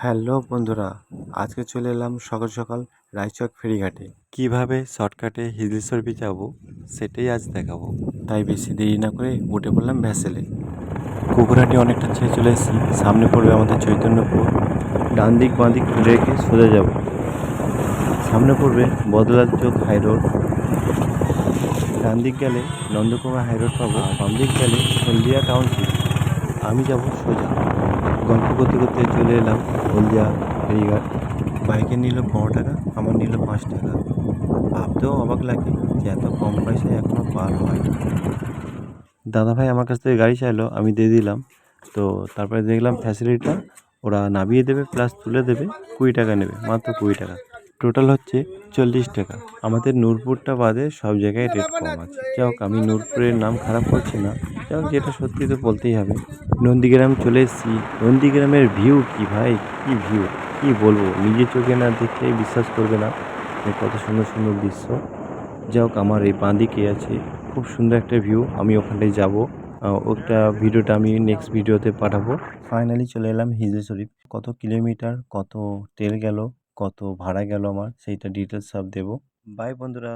Hello বন্ধুরা, আজকে চলে এলাম সকাল সকাল রায়চক ফেরিঘাটে। কীভাবে শর্টকাটে হিজলেশ্বরবি যাব, সেটাই আজ দেখাবো। তাই বেশি দেরি না করে উঠে পড়লাম ভ্যাসেলে। কুকুরহাটি অনেকটা ছেড়ে চলে এসেছি, সামনে পড়বে আমাদের চৈতন্যপুর। ডান দিক বাঁ দিক রেখে সোজা যাব। সামনে পড়বে বদলার চোখ হাই রোড ডান দিক গেলে নন্দকুমার হাই রোড পাবো বাম দিক গেলে হলদিয়া টাউনশিপ আমি যাব সোজা। গল্প করতে করতে চলে এলাম হলদিয়া ফেরিঘাট বাইকে নিল পনেরো টাকা, আমার নিল পাঁচ টাকা। ভাবতেও অবাক লাগে যে এত কম পয়সায় এখনও পার হয়। দাদা ভাই আমার কাছ থেকে গাড়ি চাইলো, আমি দিয়ে দিলাম। তো তারপরে দেখলাম ফ্যাসিলিটিটা ওরা নামিয়ে দেবে প্লাস তুলে দেবে, কুড়ি টাকা নেবে, মাত্র কুড়ি টাকা। টোটাল হচ্ছে চল্লিশ টাকা। আমাদের নূরপুরটা বাদে সব জায়গায় রেট কম আছে। যাই হোক, আমি নূরপুরের নাম খারাপ করছি না। হোক যেটা সত্যি তো বলতেই হবে, নন্দীগ্রাম চলে এসেছি। নন্দীগ্রামের ভিউ কি ভাই? কি ভিউ কি বলব? নিজে চোখে না দেখলেই বিশ্বাস করবে না কত সুন্দর সুন্দর দৃশ্য। যাই হোক, আমার এই বাঁ দিকে আছে, খুব সুন্দর একটা ভিউ আমি ওখানটায় যাব। ওটা ভিডিওটা আমি নেক্সট ভিডিওতে পাঠাবো। ফাইনালি চলে এলাম হিজে শরীফ কত কিলোমিটার, কত তেল গেল, কত ভাড়া গেল আমার, সেইটা ডিটেলস সব দেবো। বাই বন্ধুরা।